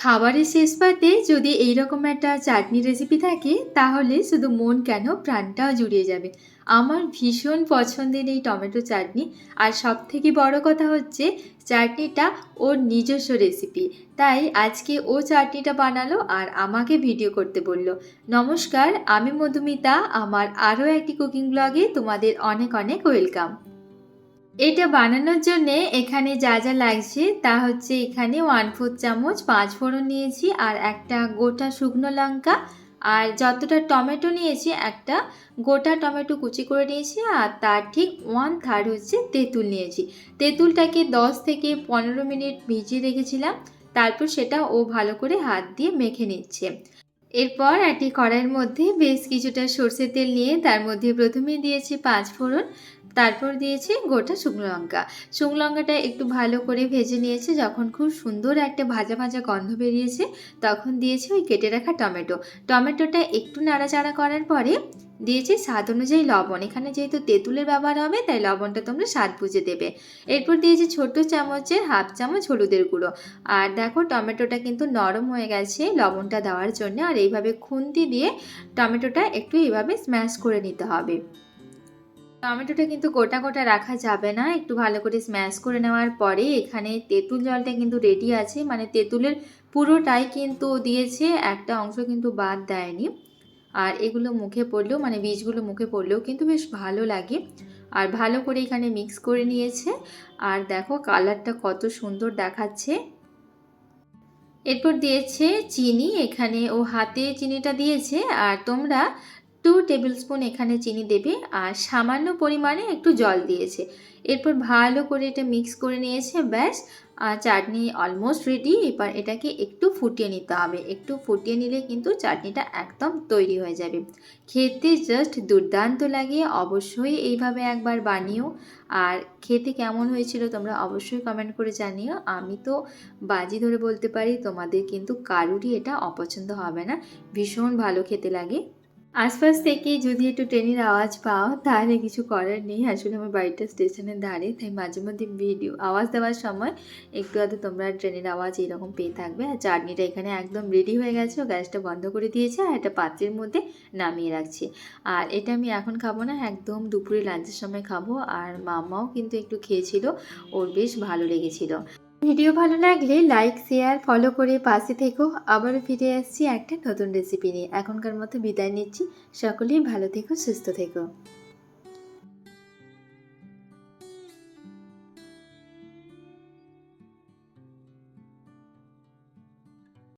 খাবারের শেষ পাতে যদি এইরকম একটা চাটনি রেসিপি থাকে, তাহলে শুধু মন কেন প্রাণটাও জুড়িয়ে যাবে। আমার ভীষণ পছন্দের এই টমেটো চাটনি। আর সব থেকে বড় কথা হচ্ছে, চাটনিটা ওর নিজস্ব রেসিপি তাই আজকে ও চাটনিটা বানালো আর আমাকে ভিডিও করতে বলল। নমস্কার, আমি মধুমিতা। আমার আরও একটি কুকিং ব্লগে তোমাদের অনেক অনেক ওয়েলকাম এটা বানানোর জন্যে এখানে যা যা লাগছে তা হচ্ছে এখানে ওয়ান ফোর চামচ পাঁচ ফোড়ন নিয়েছি আর একটা গোটা শুকনো লঙ্কা। আর যতটা টমেটো নিয়েছি, একটা গোটা টমেটো কুচি করে নিয়েছি আর তার ঠিক ওয়ান থার্ড হচ্ছে তেঁতুল নিয়েছি। তেঁতুলটাকে দশ থেকে পনেরো মিনিট ভিজিয়ে রেখেছিলাম, তারপর সেটা ও ভালো করে হাত দিয়ে মেখে নিচ্ছে। এরপর একটি কড়াইয়ের মধ্যে বেশ কিছুটা সর্ষের তেল নিয়ে তার মধ্যে প্রথমে দিয়েছি পাঁচ ফোড়ন। তারপর দিয়েছি গোটা শুকনো লঙ্কা। শুকনো লঙ্কাটা একটু ভালো করে ভেজে নিয়েছে, যখন খুব সুন্দর একটা ভাজা ভাজা গন্ধ বেরিয়েছে, তখন দিয়েছি ওই কেটে রাখা টমেটো। টমেটোটা একটু নাড়াচাড়া করার পরে দিয়েছি স্বাদ অনুযায়ী লবণ। এখানে যেহেতু তেঁতুলের ব্যবহার হবে, তাই লবণটা তোমরা স্বাদ বুঝে দেবে। এরপর দিয়েছি ছোট চামচের হাফ চামচ হলুদের গুঁড়ো। আর দেখো, টমেটোটা কিন্তু নরম হয়ে গেছে লবণটা দেওয়ার জন্য। আর এইভাবে খুন্তি দিয়ে টমেটোটা একটু এইভাবে স্ম্যাশ করে নিতে হবে। টমেটোটা কিন্তু গোটা গোটা রাখা যাবে না। একটু ভালো করে স্ম্যাশ করে নেওয়ার পরে এখানে তেঁতুল জলটা কিন্তু রেডি আছে। মানে তেঁতুলের পুরোটাই কিন্তু দিয়েছে, একটা অংশ কিন্তু বাদ দেয়নি। আর এগুলো মুখে পড়লেও মানে বীজগুলো মুখে পড়লেও কিন্তু বেশ ভালো লাগে। আর ভালো করে এখানে মিক্স করে নিয়েছে। আর দেখো কালারটা কত সুন্দর দেখাচ্ছে। এরপর দিয়েছে চিনি। এখানে ও হাতে চিনিটা দিয়েছে। আর তোমরা টু টেবিল স্পুন এখানে চিনি দেবে আর সামান্য পরিমাণে একটু জল দিয়েছে। এরপর ভালো করে এটা মিক্স করে নিয়েছে, ব্যাস। চাটনি অলমোস্ট রেডি এবার এটাকে একটু ফুটিয়ে নিতে হবে। একটু ফুটিয়ে নিলে কিন্তু চাটনিটা একদম তৈরি হয়ে যাবে। খেতে জাস্ট দুর্দান্ত লাগে। অবশ্যই এইভাবে একবার বানিও। আর খেতে কেমন হয়েছিল তোমরা অবশ্যই কমেন্ট করে জানিও। আমি তো বাজি ধরে বলতে পারি, তোমাদের কিন্তু কারুরই এটা অপছন্দ হবে না। ভীষণ ভালো খেতে লাগে। আশপাশ থেকে যদি একটু ট্রেনের আওয়াজ পাও, তাহলে কিছু করার নেই। আসলে আমার বাড়িটা স্টেশনের ধারে, তাই মাঝে মধ্যে ভিডিও, আওয়াজ দেওয়ার সময় একটু আধটু তোমরা ট্রেনের আওয়াজ এরকম পেয়ে থাকবে। আর চাটনিটা এখানে একদম রেডি হয়ে গেছে গ্যাসটা বন্ধ করে দিয়েছে, আর একটা পাত্রের মধ্যে নামিয়ে রাখছি। আর এটা আমি এখন খাব না, একদম দুপুরে লাঞ্চের সময় খাব। আর মামাও কিন্তু একটু খেয়েছিল, ওর বেশ ভালো লেগেছিল। ভিডিও ভালো লাগলে লাইক, শেয়ার, ফলো করে পাশে থেকো। আবার ফিরে আসছি একটা নতুন রেসিপি নিয়ে। এখনকার মতো বিদায় নিচ্ছি। সকলেই ভালো থেকো, সুস্থ থেকো।